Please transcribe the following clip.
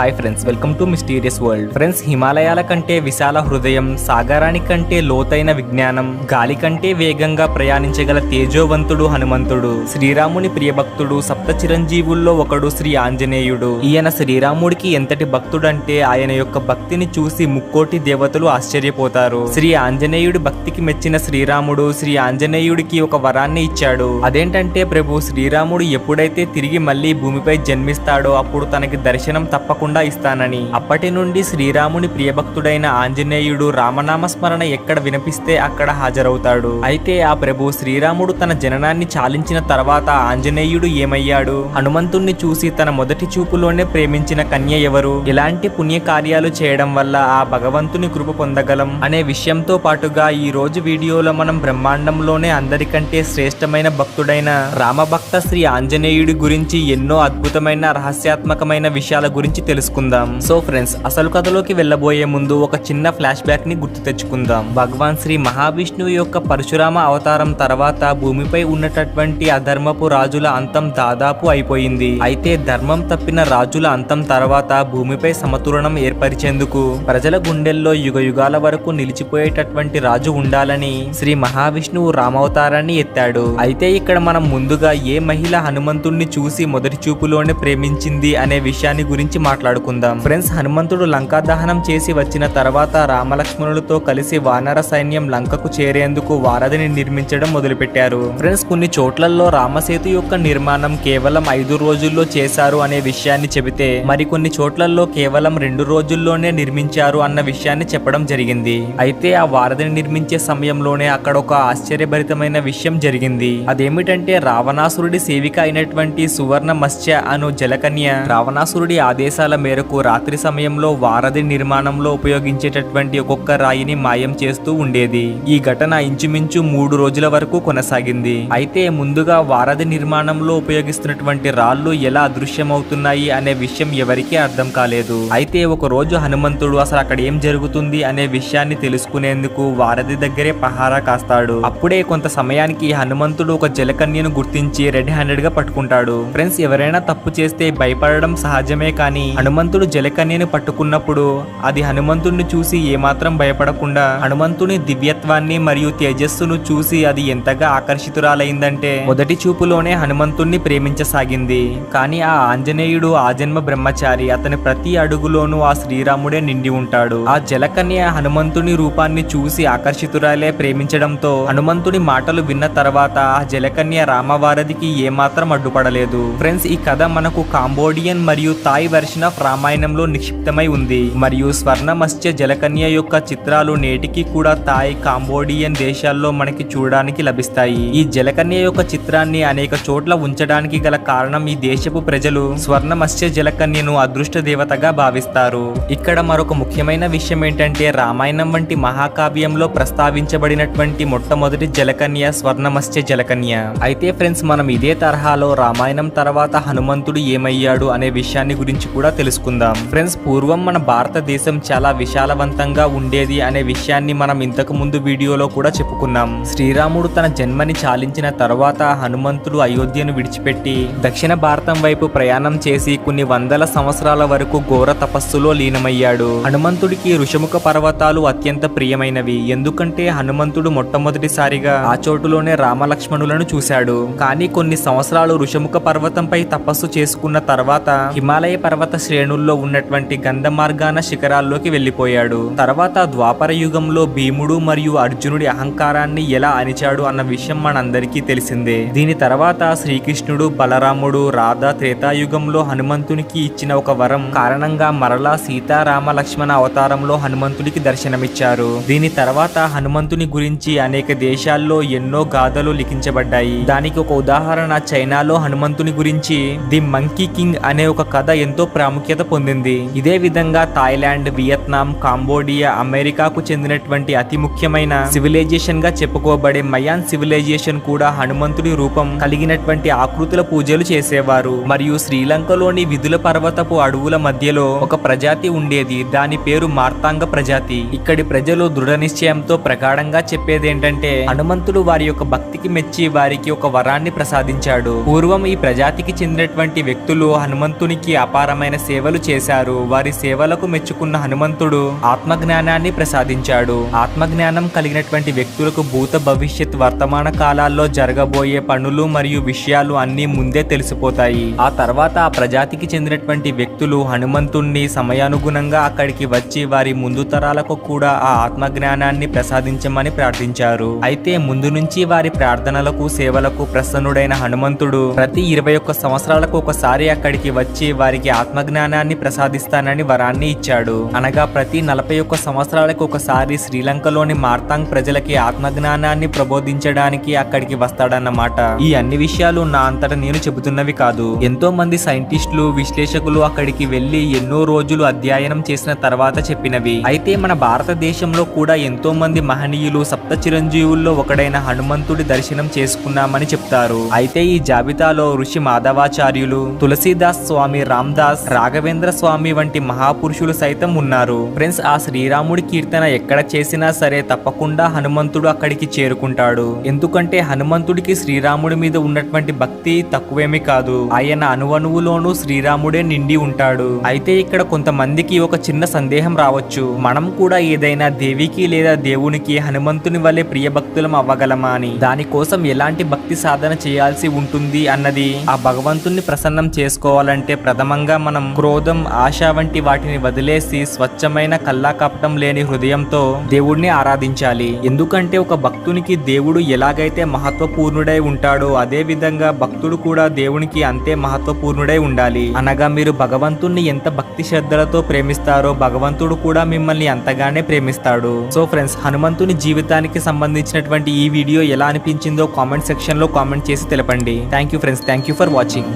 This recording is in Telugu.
Hi friends welcome to mysterious world. Friends హిమాలయాల కంటే విశాల హృదయం సాగరాని కంటే లోతైన విజ్ఞానం గాలి కంటే వేగంగా ప్రయాణించగల తేజోవంతుడు హనుమంతుడు. శ్రీరాముని ప్రియభక్తుడు సప్త చిరంజీవుల్లో ఒకడు శ్రీ ఆంజనేయుడు. ఈయన శ్రీరాముడికి ఎంతటి భక్తుడంటే ఆయన యొక్క భక్తిని చూసి ముక్కోటి దేవతలు ఆశ్చర్యపోతారు. శ్రీ ఆంజనేయుడి భక్తికి మెచ్చిన శ్రీరాముడు శ్రీ ఆంజనేయుడికి ఒక వరాన్ని ఇచ్చాడు. అదేంటంటే ప్రభు శ్రీరాముడు ఎప్పుడైతే తిరిగి మళ్ళీ భూమిపై జన్మిస్తాడో అప్పుడు తనకి దర్శనం తప్పకుండా ఇస్తానని. అప్పటి నుండి శ్రీరాముని ప్రియభక్తుడైన ఆంజనేయుడు రామనామ స్మరణ ఎక్కడ వినిపిస్తే అక్కడ హాజరవుతాడు. అయితే ఆ ప్రభు శ్రీరాముడు తన జననాన్ని చాలించిన తర్వాత ఆంజనేయుడు ఏమయ్యాడు? హనుమంతుణ్ణి చూసి తన మొదటి చూపులోనే ప్రేమించిన కన్య ఎవరు? ఇలాంటి పుణ్య కార్యాలు చేయడం వల్ల ఆ భగవంతుని కృప పొందగలం? అనే విషయంతో పాటుగా ఈ రోజు వీడియోలో మనం బ్రహ్మాండంలోనే అందరికంటే శ్రేష్టమైన భక్తుడైన రామభక్త శ్రీ ఆంజనేయుడి గురించి ఎన్నో అద్భుతమైన రహస్యాత్మకమైన విషయాల గురించి తెలుసు తెలుసుకుందాం. సో ఫ్రెండ్స్ అసలు కథలోకి వెళ్ళబోయే ముందు ఒక చిన్న ఫ్లాష్ బ్యాక్ని గుర్తు తెచ్చుకుందాం. భగవాన్ శ్రీ మహావిష్ణువు యొక్క పరశురామ అవతారం తర్వాత భూమిపై ఉన్నటువంటి అధర్మపు రాజుల అంతం దాదాపు అయిపోయింది. అయితే ధర్మం తప్పిన రాజుల అంతం తర్వాత భూమిపై సమతులనం ఏర్పరిచేందుకు ప్రజల గుండెల్లో యుగ యుగాల వరకు నిలిచిపోయేటటువంటి రాజు ఉండాలని శ్రీ మహావిష్ణువు రామవతారాన్ని ఎత్తాడు. అయితే ఇక్కడ మనం ముందుగా ఏ మహిళ హనుమంతుణ్ణి చూసి మొదటి చూపులోనే ప్రేమించింది అనే విషయాన్ని గురించి మాట్లాడుకుందాం. ఫ్రెండ్స్ హనుమంతుడు లంకా దహనం చేసి వచ్చిన తర్వాత రామలక్ష్మణులతో కలిసి వానర సైన్యం లంకకు చేరేందుకు వారధిని నిర్మించడం మొదలుపెట్టారు. ఫ్రెండ్స్ కొన్ని చోట్లలో రామసేతు యొక్క నిర్మాణం కేవలం ఐదు రోజుల్లో చేశారు అనే విషయాన్ని చెబితే మరికొన్ని చోట్లలో కేవలం రెండు రోజుల్లోనే నిర్మించారు అన్న విషయాన్ని చెప్పడం జరిగింది. అయితే ఆ వారధిని నిర్మించే సమయంలోనే అక్కడ ఒక ఆశ్చర్యభరితమైన విషయం జరిగింది. అదేమిటంటే రావణాసురుడి సేవిక అయినటువంటి సువర్ణ మత్స్య అను జలకన్య రావణాసురుడి ఆదేశాల మేరకు రాత్రి సమయంలో వారధి నిర్మాణంలో ఉపయోగించేటటువంటి ఒక్కొక్క రాయిని మాయం చేస్తూ ఉండేది. ఈ ఘటన ఇంచుమించు మూడు రోజుల వరకు కొనసాగింది. అయితే ముందుగా వారధి నిర్మాణంలో ఉపయోగిస్తున్నటువంటి రాళ్ళు ఎలా అదృశ్యమవుతున్నాయి అనే విషయం ఎవరికీ అర్థం కాలేదు. అయితే ఒక రోజు హనుమంతుడు అసలు అక్కడ ఏం జరుగుతుంది అనే విషయాన్ని తెలుసుకునేందుకు వారధి దగ్గరే పహారా కాస్తాడు. అప్పుడే కొంత సమయానికి హనుమంతుడు ఒక జలకన్యను గుర్తించి రెడ్ హ్యాండెడ్గా పట్టుకుంటాడు. ఫ్రెండ్స్ ఎవరైనా తప్పు చేస్తే భయపడడం సహజమే కానీ హనుమంతుడు జలకన్యను పట్టుకున్నప్పుడు అది హనుమంతుడిని చూసి ఏమాత్రం భయపడకుండా హనుమంతుని దివ్యత్వాన్ని మరియు తేజస్సును చూసి అది ఎంతగా ఆకర్షితురాలైందంటే మొదటి చూపులోనే హనుమంతుణ్ణి ప్రేమించసాగింది. కానీ ఆ ఆంజనేయుడు ఆ జన్మ బ్రహ్మచారి అతని ప్రతి అడుగులోనూ ఆ శ్రీరాముడే నిండి ఉంటాడు. ఆ జలకన్య హనుమంతుని రూపాన్ని చూసి ఆకర్షితురాలే ప్రేమించడంతో హనుమంతుని మాటలు విన్న తర్వాత ఆ జలకన్య రామవారధికి ఏమాత్రం అడ్డుపడలేదు. ఫ్రెండ్స్ ఈ కథ మనకు కాంబోడియన్ మరియు థాయ్ వెర్షన్ ఆఫ్ రామాయణంలో నిక్షిప్తమై ఉంది. మరియు స్వర్ణ మత్స్య జలకన్య యొక్క చిత్రాలు నేటికి కూడా థాయ్ కాంబోడియన్ దేశాల్లో మనకి చూడడానికి లభిస్తాయి. ఈ జలకన్య యొక్క చిత్రాన్ని అనేక చోట్ల ఉంచడానికి గల కారణం ఈ దేశపు ప్రజలు స్వర్ణ మత్స్య జలకన్యను అదృష్ట దేవతగా భావిస్తారు. ఇక్కడ మరొక ముఖ్యమైన విషయం ఏంటంటే రామాయణం వంటి మహాకావ్యంలో ప్రస్తావించబడినటువంటి మొట్టమొదటి జలకన్య స్వర్ణమత్స్య జలకన్య. అయితే ఫ్రెండ్స్ మనం ఇదే తరహాలో రామాయణం తర్వాత హనుమంతుడు ఏమయ్యాడు అనే విషయాన్ని గురించి కూడా తెలుసుకుందాం. ఫ్రెండ్స్ పూర్వం మన భారతదేశం చాలా విశాలవంతంగా ఉండేది అనే విషయాన్ని మనం ఇంతకు ముందు వీడియోలో కూడా చెప్పుకున్నాం. శ్రీరాముడు తన జన్మని చాలించిన తర్వాత హనుమంతుడు అయోధ్యను విడిచిపెట్టి దక్షిణ భారతం వైపు ప్రయాణం చేసి కొన్ని వందల సంవత్సరాల వరకు ఘోర తపస్సులో లీనమయ్యాడు. హనుమంతుడికి ఋషముఖ పర్వతాలు అత్యంత ప్రియమైనవి. ఎందుకంటే హనుమంతుడు మొట్టమొదటిసారిగా ఆ చోటులోనే రామలక్ష్మణులను చూశాడు. కానీ కొన్ని సంవత్సరాలు ఋషముఖ పర్వతంపై తపస్సు చేసుకున్న తర్వాత హిమాలయ పర్వత శ్రేణుల్లో ఉన్నటువంటి గంధమార్గాన శిఖరాల్లోకి వెళ్ళిపోయాడు. తర్వాత ద్వాపర యుగంలో భీముడు మరియు అర్జునుడి అహంకారాన్ని ఎలా అణిచాడు అన్న విషయం మనందరికీ తెలిసిందే. దీని తర్వాత శ్రీకృష్ణుడు బలరాముడు రాధ త్రేతాయుగంలో హనుమంతునికి ఇచ్చిన ఒక వరం కారణంగా మరలా సీతారామ లక్ష్మణ అవతారంలో హనుమంతుడికి దర్శనమిచ్చారు. దీని తర్వాత హనుమంతుని గురించి అనేక దేశాల్లో ఎన్నో గాథలు లిఖించబడ్డాయి. దానికి ఒక ఉదాహరణ చైనాలో హనుమంతుని గురించి ది మంకీ కింగ్ అనే ఒక కథ ఎంతో ప్రాముఖ్యత పొందింది. ఇదే విధంగా థాయిలాండ్ వియత్నాం కాంబోడియా అమెరికాకు చెందినటువంటి అతి ముఖ్యమైన సివిలైజేషన్గా చెప్పుకోబడే మయాన్ సివిలైజేషన్ కూడా హనుమంతుడి రూపం కలిగినటువంటి ఆకృతుల పూజలు చేసేవారు. మరియు శ్రీలంకలోని విధుల పర్వతపు అడవుల మధ్యలో ఒక ప్రజాతి ఉండేది. దాని పేరు మార్తాంగ ప్రజాతి. ఇక్కడి ప్రజలు దృఢ నిశ్చయంతో ప్రగాఢంగా చెప్పేదేంటంటే హనుమంతుడు వారి యొక్క భక్తికి మెచ్చి వారికి ఒక వరాన్ని ప్రసాదించాడు. పూర్వం ఈ ప్రజాతికి చెందినటువంటి వ్యక్తులు హనుమంతునికి అపారమైన సేవలు చేశారు. వారి సేవలకు మెచ్చుకున్న హనుమంతుడు ఆత్మజ్ఞానాన్ని ప్రసాదించాడు. ఆత్మజ్ఞానం కలిగినటువంటి వ్యక్తులకు భూత భవిష్యత్ వర్తమాన కాలాల్లో జరగబోయే పనులు మరియు విషయాలు అన్నీ ముందే తెలిసిపోతాయి. ఆ తర్వాత ఆ ప్రజాతికి చెందినటువంటి వ్యక్తులు హనుమంతుణ్ణి సమయానుగుణంగా అక్కడికి వచ్చి వారి ముందు తరాలకు కూడా ఆ ఆత్మజ్ఞానాన్ని ప్రసాదించమని ప్రార్థించారు. అయితే ముందు నుంచి వారి ప్రార్థనలకు సేవలకు ప్రసన్నుడైన హనుమంతుడు ప్రతి ఇరవై ఒక్క సంవత్సరాలకు ఒకసారి అక్కడికి వచ్చి వారికి ఆత్మజ్ఞానం జ్ఞానాన్ని ప్రసాదిస్తానని వరాన్ని ఇచ్చాడు. అనగా ప్రతి నలభై ఒక్క సంవత్సరాలకు ఒకసారి శ్రీలంకలోని మార్తాంగ్ ప్రజలకి ఆత్మజ్ఞానాన్ని ప్రబోధించడానికి అక్కడికి వస్తాడన్నమాట. ఈ అన్ని విషయాలు నా అంతట నేను చెబుతున్నవి కాదు. ఎంతో మంది సైంటిస్టులు విశ్లేషకులు అక్కడికి వెళ్ళి ఎన్నో రోజులు అధ్యయనం చేసిన తర్వాత చెప్పినవి. అయితే మన భారతదేశంలో కూడా ఎంతో మంది మహనీయులు సప్త చిరంజీవుల్లో ఒకడైన హనుమంతుడి దర్శనం చేసుకున్నామని చెప్తారు. అయితే ఈ జాబితాలో ఋషి మాధవాచార్యులు తులసీదాస్ స్వామి రామ్దాస్ రాఘవేంద్ర స్వామి వంటి మహాపురుషులు సైతం ఉన్నారు. ఫ్రెండ్స్ ఆ శ్రీరాముడి కీర్తన ఎక్కడ చేసినా సరే తప్పకుండా హనుమంతుడు అక్కడికి చేరుకుంటాడు. ఎందుకంటే హనుమంతుడికి శ్రీరాముడి మీద ఉన్నటువంటి భక్తి తక్కువేమీ కాదు. ఆయన అణువణువులోనూ శ్రీరాముడే నిండి ఉంటాడు. అయితే ఇక్కడ కొంతమందికి ఒక చిన్న సందేహం రావచ్చు. మనం కూడా ఏదైనా దేవికి లేదా దేవునికి హనుమంతుని వలె ప్రియ భక్తులం అవ్వగలమా అని. దానికోసం ఎలాంటి భక్తి సాధన చేయాల్సి ఉంటుంది అన్నది ఆ భగవంతుణ్ణి ప్రసన్నం చేసుకోవాలంటే ప్రథమంగా మనం క్రోధం ఆశ వంటి వాటిని వదిలేసి స్వచ్ఛమైన కల్లాకపటం లేని హృదయంతో దేవుడిని ఆరాధించాలి. ఎందుకంటే ఒక భక్తునికి దేవుడు ఎలాగైతే మహత్వపూర్ణుడై ఉంటాడో అదే విధంగా భక్తుడు కూడా దేవునికి అంతే మహత్వపూర్ణుడై ఉండాలి. అనగా మీరు భగవంతుణ్ణి ఎంత భక్తి శ్రద్ధలతో ప్రేమిస్తారో భగవంతుడు కూడా మిమ్మల్ని అంతగానే ప్రేమిస్తాడు. సో ఫ్రెండ్స్ హనుమంతుని జీవితానికి సంబంధించినటువంటి ఈ వీడియో ఎలా అనిపించిందో కామెంట్ సెక్షన్లో కామెంట్ చేసి తెలపండి. Thank you friends thank you for watching